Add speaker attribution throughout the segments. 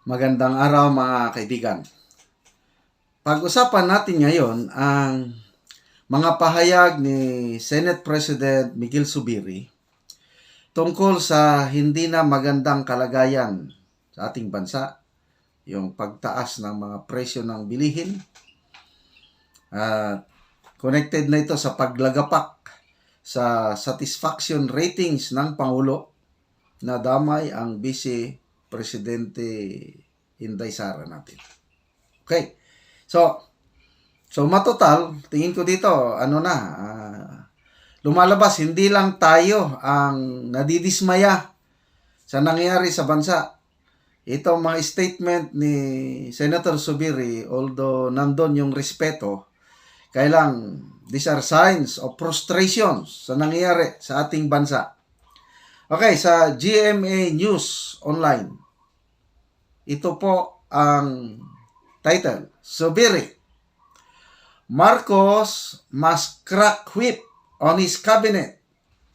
Speaker 1: Magandang araw mga kaibigan. Pag-usapan natin ngayon ang mga pahayag ni Senate President Miguel Subiri tungkol sa hindi na magandang kalagayan sa ating bansa, yung pagtaas ng mga presyo ng bilihin. At connected na ito sa paglagapak sa satisfaction ratings ng Pangulo na damay ang Vice Presidente Inday Sara natin. Okay. So, so matotal, tingin ko dito, ano na, ah, lumalabas, hindi lang tayo ang nadidismaya sa nangyayari sa bansa. Itong mga statement ni Senator Subiri, although nandun yung respeto, kailang these are signs of frustrations sa nangyayari sa ating bansa. Okay, sa GMA News Online, ito po ang title, Subiri. Marcos must crack whip on his cabinet,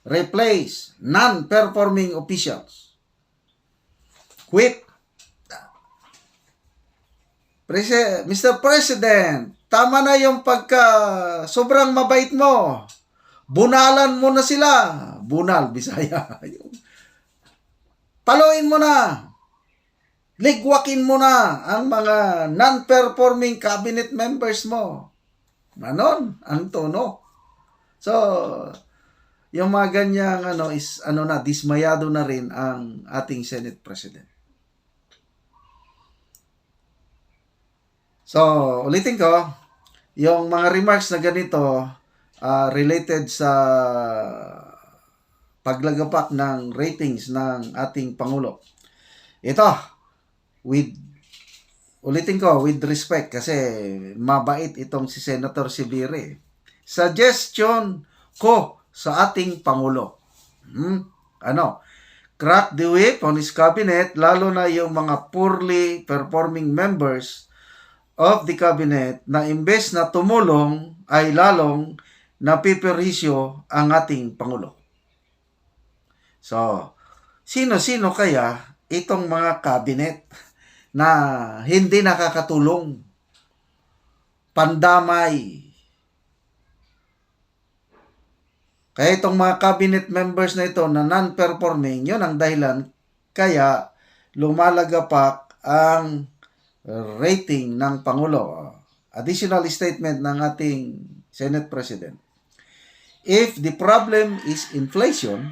Speaker 1: replace non-performing officials. Whip. Prese- Mr. President, tama na yung pagka sobrang mabait mo. Bunalan mo na sila. Bunal, Bisaya. Paluin mo na. Ligwakin mo na ang mga non-performing cabinet members mo. Ganon ang tono. So, yung mga ganyang ano is ano na dismayado na rin ang ating Senate President. So, ulitin ko, yung mga remarks na ganito ah, related sa paglagapak ng ratings ng ating Pangulo. Ito, with ulitin ko, with respect kasi mabait itong si Senator Sibiri. Suggestion ko sa ating Pangulo. Hmm? Ano? Crack the whip on his cabinet, lalo na yung mga poorly performing members of the cabinet na imbes na tumulong ay lalong napiperhisyo ang ating Pangulo. So, sino-sino kaya itong mga cabinet na hindi nakakatulong? Pandamay. Kaya itong mga cabinet members na ito na non-performing, yun ang dahilan kaya lumalagapak ang rating ng Pangulo. Additional statement ng ating Senate President. If the problem is inflation,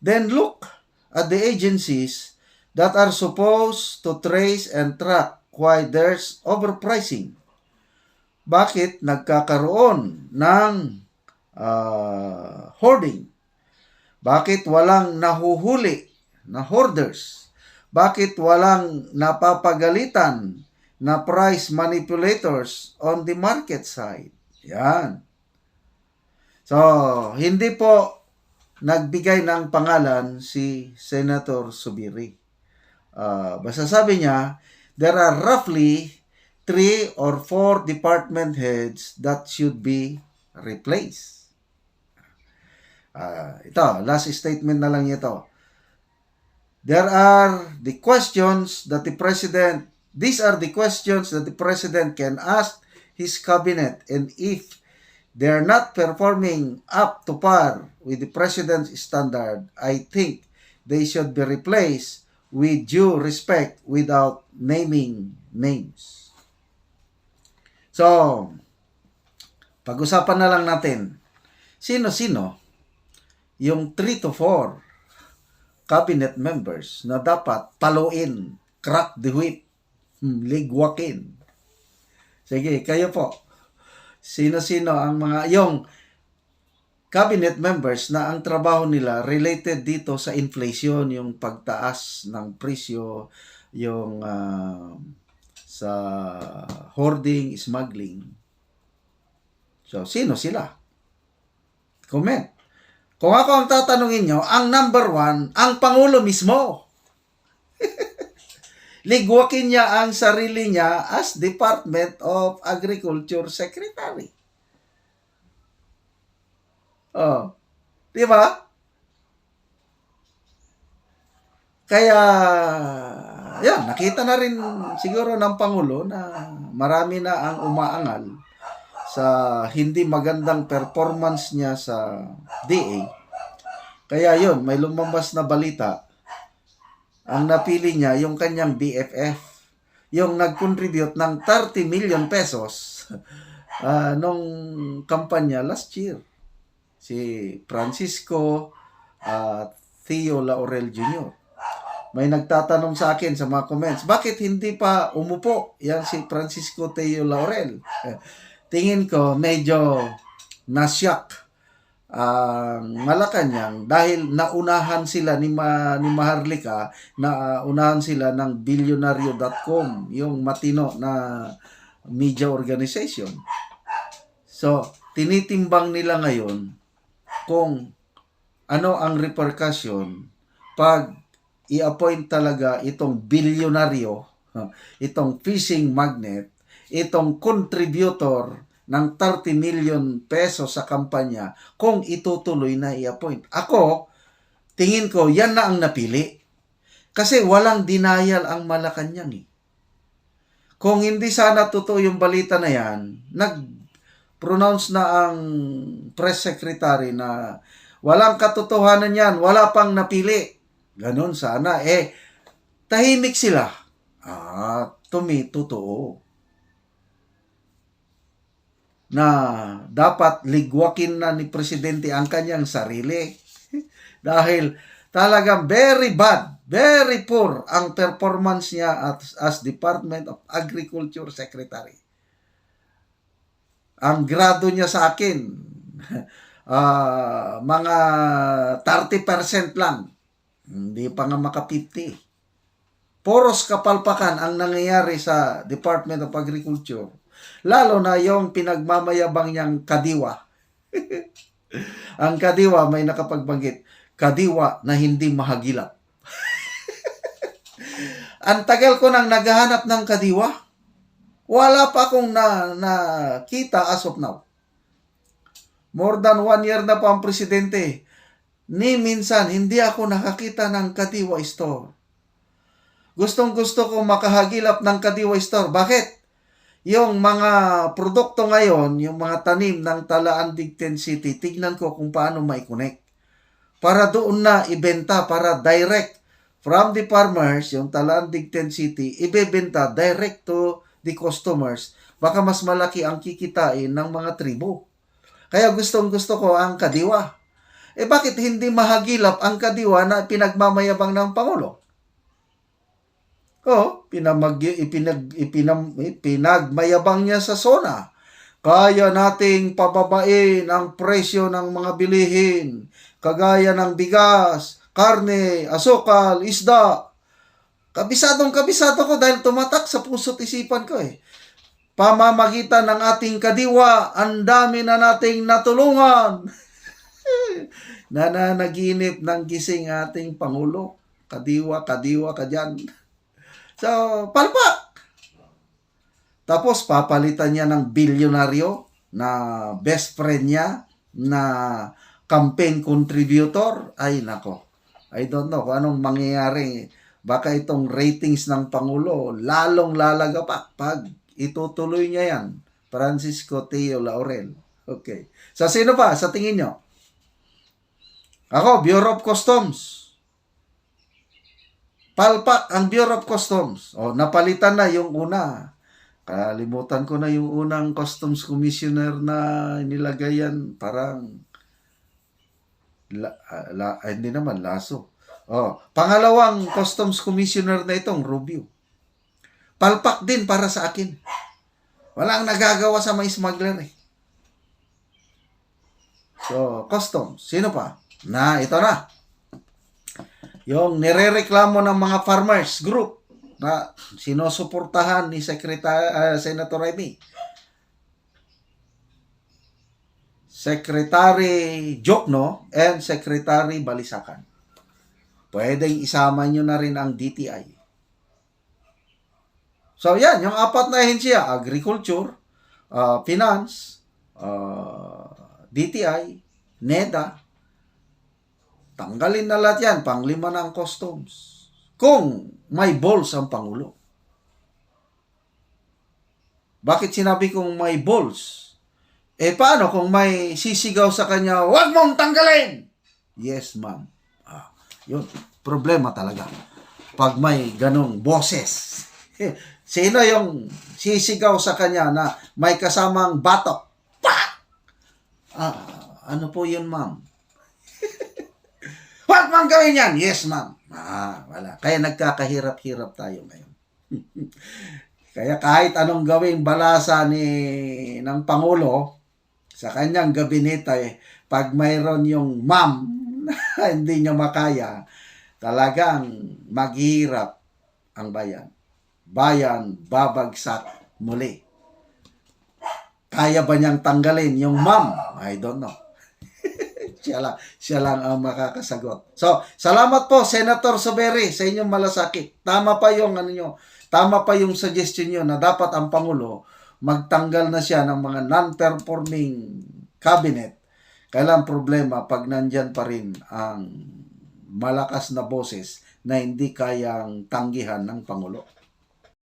Speaker 1: then look at the agencies that are supposed to trace and track why there's overpricing. Bakit nagkakaroon ng ah, hoarding? Bakit walang nahuhuli na hoarders? Bakit walang napapagalitan na price manipulators on the market side? Yan. So, hindi po nagbigay ng pangalan si Senator Subiri. Ah, basta sabi niya, there are roughly three or four department heads that should be replaced. Ah, ito, last statement na lang ito. There are the questions that the president, these are the questions that the president can ask his cabinet and if they're not performing up to par with the president's standard, I think they should be replaced with due respect without naming names. So, pag-usapan na lang natin, sino-sino yung 3 to 4 cabinet members na dapat paluin, crack the whip, hmm, ligwakin. Sige, kayo po. Sino-sino ang mga, yung cabinet members na ang trabaho nila related dito sa inflation, yung pagtaas ng presyo, yung ah, sa hoarding, smuggling. So, sino sila? Comment. Kung ako ang tatanungin nyo, ang number one, ang Pangulo mismo. Ligwakin niya ang sarili niya as Department of Agriculture Secretary. Oh. Di ba? Kaya yan, nakita na rin siguro ng Pangulo na marami na ang umaangal sa hindi magandang performance niya sa DA. Kaya yon may lumabas na balita. Ang napili niya yung kanyang BFF, yung nag-contribute ng 30 million pesos ah, nung kampanya last year. Si Francisco at Theo Laurel Jr. May nagtatanong sa akin sa mga comments, bakit hindi pa umupo yan si Francisco Theo Laurel? Eh, Tingin ko medyo nasyak ang Malacanang dahil naunahan sila ni, Ma, ni Maharlika na unahan sila ng billionario.com yung matino na media organization. So, tinitimbang nila ngayon kung ano ang repercussion pag i-appoint talaga itong bilyonaryo, itong fishing magnet, itong contributor ng 30 million pesos sa kampanya kung itutuloy na i-appoint. Ako, tingin ko, yan na ang napili. Kasi walang denial ang Malacanang eh. Kung hindi sana totoo yung balita na yan, nag-pronounce na ang press secretary na walang katotohanan yan, wala pang napili. Ganon sana. Eh, tahimik sila. Ah, tumi, totoo na dapat ligwakin na ni Presidente ang kanyang sarili. Dahil talagang very bad, very poor ang performance niya as, as Department of Agriculture Secretary. Ang grado niya sa akin, ah, mga 30% lang. Hindi pa nga maka 50. Poros kapalpakan ang nangyayari sa Department of Agriculture Lalo na yung pinagmamayabang niyang kadiwa. Ang kadiwa may nakapagbanggit, kadiwa na hindi mahagilap. Ang tagal ko nang naghahanap ng kadiwa. Wala pa akong na, nakita as of now. More than one year na pa ang presidente. Ni minsan, hindi ako nakakita ng kadiwa store. Gustong gusto ko makahagilap ng kadiwa store. Bakit? yung mga produkto ngayon, yung mga tanim ng Talaan Digten City, tignan ko kung paano mai-connect. Para doon na ibenta, para direct from the farmers, yung Talaan Digten City, ibebenta direct to the customers. Baka mas malaki ang kikitain ng mga tribo. Kaya gustong gusto ko ang kadiwa. Eh bakit hindi mahagilap ang kadiwa na pinagmamayabang ng Pangulo? Oh, pinamag, ipinag, ipinam, pinagmayabang niya sa SONA. Kaya nating pababain ang presyo ng mga bilihin, kagaya ng bigas, karne, asukal, isda. Kabisadong kabisado ko dahil tumatak sa puso't isipan ko eh. Pamamagitan ng ating kadiwa, ang dami na nating natulungan. Nananaginip ng gising ating Pangulo. Kadiwa, kadiwa ka dyan. So, palpak. Tapos, papalitan niya ng bilyonaryo na best friend niya na campaign contributor. Ay, nako. I don't know kung anong mangyayari. Baka itong ratings ng Pangulo lalong lalagapak pag itutuloy niya yan. Francisco Teo Laurel. Okay. Sa sino pa? Sa tingin nyo? Ako, Bureau of Customs. Palpak ang Bureau of Customs. O, napalitan na yung una. Kalimutan ko na yung unang Customs Commissioner na nilagay yan. Parang, la, la, hindi naman, laso. O, pangalawang Customs Commissioner na itong Rubio. Palpak din para sa akin. Walang nagagawa sa mga smuggler eh. So, customs. Sino pa? Na, ito na yung nirereklamo ng mga farmers group na sinusuportahan ni Secretary uh, Senator Remy. Secretary Jokno and Secretary Balisakan. Pwedeng isama nyo na rin ang DTI. So yan, yung apat na ahensya, agriculture, uh, finance, uh, DTI, NEDA, Tanggalin na lahat yan. Panglima na ang customs. kung may balls ang Pangulo. Bakit sinabi kong may balls? Eh paano kung may sisigaw sa kanya, huwag mong tanggalin! Yes, ma'am. Yun, problema talaga. Pag may ganong boses. Sino yung sisigaw sa kanya na may kasamang batok? Pa! Ah, ano po yun, ma'am? Huwag mong gawin yan! Yes, ma'am. Ah, wala. Kaya nagkakahirap-hirap tayo ngayon. Kaya kahit anong gawing balasa ni ng Pangulo sa kanyang gabinete, eh, pag mayroon yung ma'am hindi niya makaya, talagang maghihirap ang bayan. Bayan, babagsak muli. Kaya ba niyang tanggalin yung ma'am? I don't know. siya lang, siya lang ang makakasagot. So, salamat po, Senator Soberi, sa inyong malasakit. Tama pa yung ano nyo, tama pa yung suggestion nyo na dapat ang Pangulo magtanggal na siya ng mga non-performing cabinet. Kailang problema pag nandyan pa rin ang malakas na boses na hindi kayang tanggihan ng Pangulo.